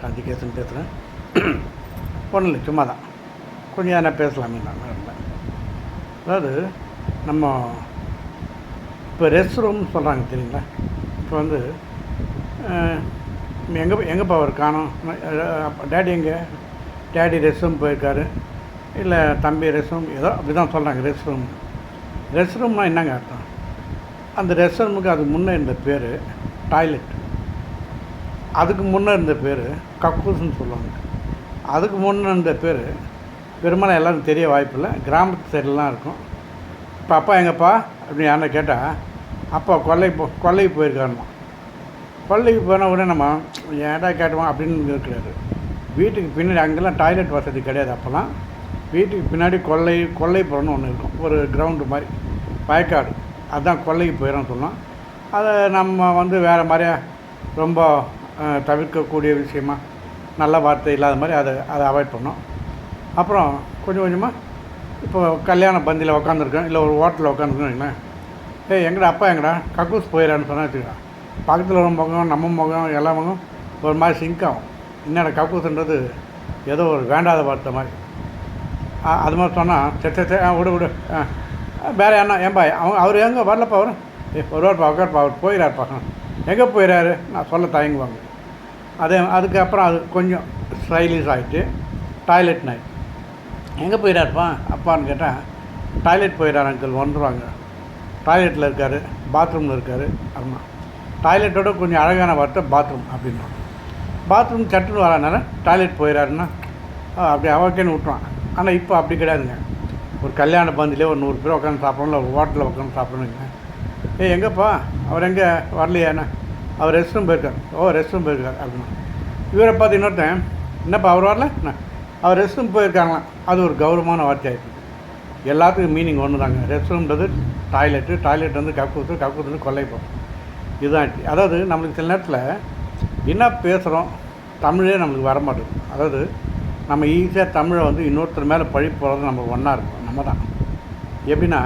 காந்திகேசன் பேசுகிறேன் ஒன்றும் இல்லை சும்மா தான் கொஞ்சம் என்ன பேசலாமே நான் இருந்தேன் அதாவது நம்ம இப்போ ரெஸ்ட் ரூம் சொல்கிறாங்க தெரியுங்களா? இப்போ வந்து எங்கே எங்கேப்பா அவர் காணோம்? டேடி எங்கே? டேடி ரெஸ்ட் ரூம் போயிருக்காரு. இல்லை தம்பி ரெஸ்ட் ரூம் ஏதோ அப்படி தான் சொல்கிறாங்க ரெஸ்ட் ரூம் ரெஸ்ட் ரூம்னால் என்னங்க அர்த்தம்? அந்த ரெஸ்ட் ரூமுக்கு அது முன்னே இருந்த பேர் டாய்லெட் அதுக்கு முன்னே இருந்த பேர் கக்கூஸ்ன்னு சொல்லுவாங்க. அதுக்கு முன்னே இருந்த பேர் பெரும்பாலும் எல்லோரும் தெரிய வாய்ப்பில்லை. கிராமத்து சைடெலாம் இருக்கும். இப்போ அப்பா எங்கப்பா? அப்படின்னு யாரை கேட்டால் அப்பா கொல்லை போ கொல்லைக்கு போயிருக்காருமா கொல்லைக்கு போன உடனே நம்ம ஏன்டா கேட்டோம் அப்படின்னு இருக்கிறாரு வீட்டுக்கு பின்னாடி அங்கெல்லாம் டாய்லெட் வசதி கிடையாது அப்போல்லாம் வீட்டுக்கு பின்னாடி கொல்லை போகிறோன்னு ஒன்று இருக்கும். ஒரு கிரவுண்டு மாதிரி. வயக்காடு. அதுதான் கொல்லைக்கு போயிடும் சொன்னோம் அதை நம்ம வந்து வேறு மாதிரியா ரொம்ப தவிர்க்கக்கூடிய விஷயமா நல்ல வார்த்தை இல்லாத மாதிரி அதை அதை அவாய்ட் பண்ணோம் அப்புறம் கொஞ்சம் கொஞ்சமாக இப்போ கல்யாண பந்தியில் உக்காந்துருக்கேன் இல்லை ஒரு ஹோட்டலில் உட்காந்துருக்கேன் வைங்களேன். ஏய் எங்கடா அப்பா எங்கடா? கக்கூஸ் போயிடறான்னு சொன்னால் வச்சுக்கலாம் பக்கத்தில் ஒரு முகம் நம்ம முகம் எல்லா முகம் ஒரு மாதிரி சிங்க் ஆகும். என்னடா கக்கூஸ்ன்றது ஏதோ ஒரு வேண்டாத வார்த்தை மாதிரி. அது மாதிரி சொன்னால் சே சரி ஆ விடு விடு. வேறு என்ன ஏன்பா அவங்க அவர் எங்கே? வரலப்பா அவர்? ஏ வருவார்ப்பா உட்காருப்பா அவர் போயிடாருப்பா எங்கே போயிடாரு நான் சொல்ல தயங்குவாங்க. அதே அதுக்கப்புறம் அது கொஞ்சம் ஸ்டைலிஷ் ஆகிட்டு டாய்லெட் நைட் எங்கே போயிடாருப்பா? அப்பான்னு கேட்டால் டாய்லெட் போயிடார் அங்கிள் வந்துடுவாங்க டாய்லெட்டில் இருக்கார் பாத்ரூமில் இருக்கார் அப்படின்னா டாய்லெட்டோட கொஞ்சம் அழகான வார்த்தை பாத்ரூம் அப்படின்னா பாத்ரூம் சட்டுன்னு வரானால டாய்லெட் போயிடாருன்னா அப்படி அவக்கேன்னு விட்டுருவான். ஆனால் இப்போ அப்படி கிடையாதுங்க. ஒரு கல்யாண பந்திலே ஒரு நூறு பேர் உட்காந்து சாப்பிடணும் இல்லை ஒரு ஹோட்டலில் உட்காந்து சாப்பிடணுங்க. ஏய் எங்கேப்பா? அவர் எங்கே வரலையாண்ணா அவர் ரெஸ்ட் ரூம் போயிருக்கார். ஓ ரெஸ்ட் ரூம் போயிருக்கார். அப்படின்னா. இவரை பார்த்து இன்னொருத்தன் என்னப்பா அவர் வரல? என்ன? அவர் ரெஸ்ட் ரூம் போயிருக்காங்களாம். அது ஒரு கௌரவமான வார்த்தை எல்லாத்துக்கும் மீனிங் ஒன்று தாங்க ரெஸ்ட் ரூம்ன்றது டாய்லெட்டு டாய்லெட் வந்து கக்கூத்து கக்கூத்து கொள்ளைப்போம் போகும். இதுதான் ஆச்சு. அதாவது நம்மளுக்கு சில நேரத்தில் என்ன பேசுகிறோம் தமிழே நம்மளுக்கு வர அதாவது நம்ம ஈஸியாக தமிழை வந்து இன்னொருத்தர் மேலே பழி போகிறது நம்ம ஒன்றா இருக்கும். நம்ம தான். எப்படின்னா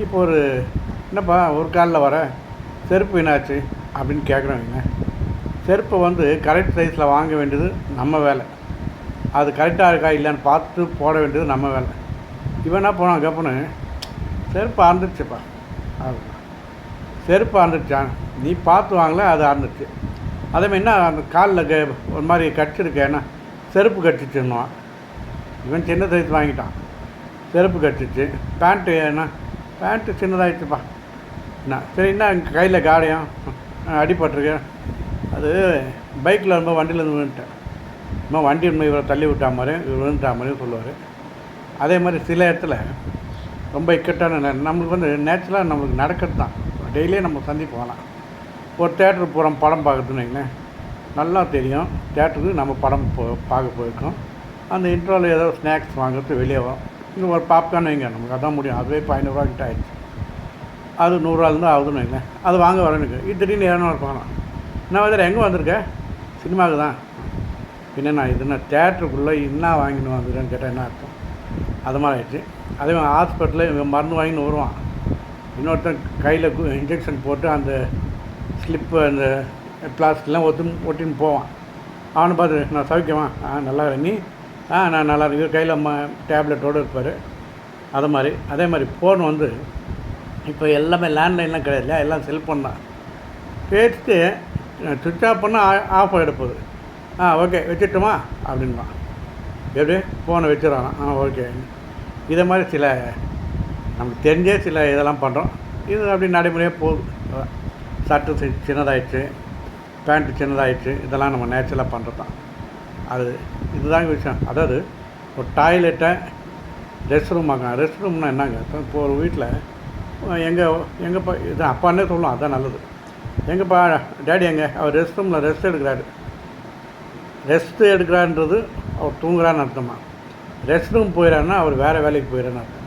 இப்போ ஒரு என்னப்பா ஒரு காலில் வர? செருப்பு என்னாச்சு அப்படின்னு கேட்குறாங்க. செருப்பை வந்து கரெக்ட் சைஸில் வாங்க வேண்டியது நம்ம வேலை. அது கரெக்டாக இருக்கா இல்லைன்னு பார்த்துட்டு போட வேண்டியது நம்ம வேலை. இவன் என்ன போனான் கப்புன்னு செருப்பு அறந்துருச்சுப்பா. அப்படின்னா செருப்பு அறந்துருச்சான் நீ பார்த்து வாங்கல அது அறந்துச்சு அதேமாதிரி என்ன அந்த காலில் க ஒரு மாதிரி கடிச்சிருக்கேன்னா செருப்பு கடிச்சிச்சுன்னுவான். இவன் சின்ன சைஸ் வாங்கிட்டான். செருப்பு கடிச்சிச்சு. பேண்ட்டு என்ன? பேண்ட்டு சின்னதாகிடுச்சுப்பா என்ன? சரி என்ன கையில் காடையும் அடிபட்டிருக்கேன். அது பைக்கில் ரொம்ப வண்டியிலேருந்து விழுந்துட்டேன். இன்னும் வண்டி இன்னும் இவரை தள்ளி விட்டா மாதிரி இவர் விழுந்துட்டா மாதிரியும் சொல்லுவார். அதே மாதிரி சில இடத்துல ரொம்ப இக்கட்டான நம்மளுக்கு வந்து நேச்சுரலாக நம்மளுக்கு நடக்கிறது தான். டெய்லியும் நம்ம சந்தி போகலாம் ஒரு தேட்டருக்கு போகிறோம் படம் பார்க்குறதுன்னு வைங்களேன். நல்லா தெரியும். தேட்டருக்கு நம்ம படம் போ பார்க்க போயிருக்கோம். அந்த இன்ட்ரோவில் ஏதோ ஸ்நாக்ஸ் வாங்குறது வெளியே வரும். இங்கே ஒரு பாப்கார்ன் வைங்க நமக்கு அதான் முடியும். அதுவே இப்போ ஐநூறுரூவா கிட்ட ஆயிடுச்சு. அது நூறுரூவாலேருந்து ஆகுதுன்னு வைங்களேன் அது வாங்க வரேனுக்கு இது திடீர்னு இரநூறு போகலாம் நான் வந்து எங்கே வந்திருக்கேன் சினிமாவுக்கு தான். பின்ன நான் இது என்ன தேட்டருக்குள்ளே என்ன வாங்கினு வந்துருக்கேன்னு கேட்டால் என்ன அர்த்தம்? அது மாதிரி ஆயிடுச்சு. அதே மாதிரி ஹாஸ்பிட்டலில் இவன் மருந்து வாங்கின்னு வருவான். இன்னொருத்தன் கையில் இன்ஜெக்ஷன் போட்டு அந்த ஸ்லிப்பு அந்த பிளாஸ்டிக்லாம் ஒத்து ஒட்டின்னு போவான். அவனை பார்த்து நான் சவிக்கவான் ஆ நல்லா இரு நீ? ஆ நான் நல்லா இருக்கு கையில் ம டேப்லெட்டோடு இருப்பார். அது மாதிரி. அதே மாதிரி ஃபோன் வந்து இப்போ எல்லாமே லேண்ட்லைன்லாம் கிடையாது இல்லையா? எல்லாம் செல்ஃபோன் தான். பேசிட்டு சுவிட்ச் ஆஃப் பண்ணால் ஆஃப் எடுப்பது ஆ ஓகே வச்சுட்டுமா? அப்படின்மா எப்படி? ஃபோனை வச்சிடறான். ஆ ஓகே இதை மாதிரி சில நமக்கு தெரிஞ்சே சில இதெல்லாம் பண்ணுறோம் இது அப்படி நடைமுறையாக போகுது. சட்டு சின்னதாகிடுச்சு பேண்ட்டு சின்னதாகிடுச்சு இதெல்லாம் நம்ம நேச்சுரலாக பண்ணுறது தான். அது இதுதாங்க விஷயம். அதாவது ஒரு டாய்லெட்டை ரெஸ்ட் ரூம் ஆக்கலாம் ரெஸ்ட் ரூம்னால் என்னங்க? இப்போ ஒரு வீட்டில் எங்கள் எங்கேப்பா இது அப்பான்னே சொல்லலாம் அதான் நல்லது. எங்கப்பா டேடி எங்கே அவர் ரெஸ்ட் ரூமில் ரெஸ்ட் எடுக்கிறாரு. ரெஸ்ட் எடுக்கிறான்றது அவர் தூங்குறான்னு அர்த்தமா? ரெஸ்ட் ரூம் போயிடறாருன்னா அவர் வேறு வேலைக்கு போயிடறான்னு அர்த்தம்.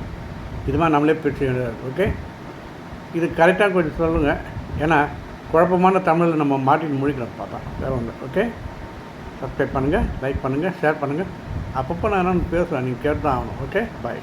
இது மாதிரி நம்மளே பிரிச்சு ஓகே இது கரெக்டாக கொஞ்சம் சொல்லுங்கள் ஏன்னா குழப்பமான தமிழில் நம்ம மாட்டின்னு முழிக்கிறோம் பார்த்தா வேறு ஒன்று ஓகே சப்ஸ்கிரைப் பண்ணுங்கள் லைக் பண்ணுங்கள் ஷேர் பண்ணுங்கள் அப்பப்போ நான் என்னென்னு பேசுவேன் நீங்கள் கேட்டு தான் ஆகணும் ஓகே பாய்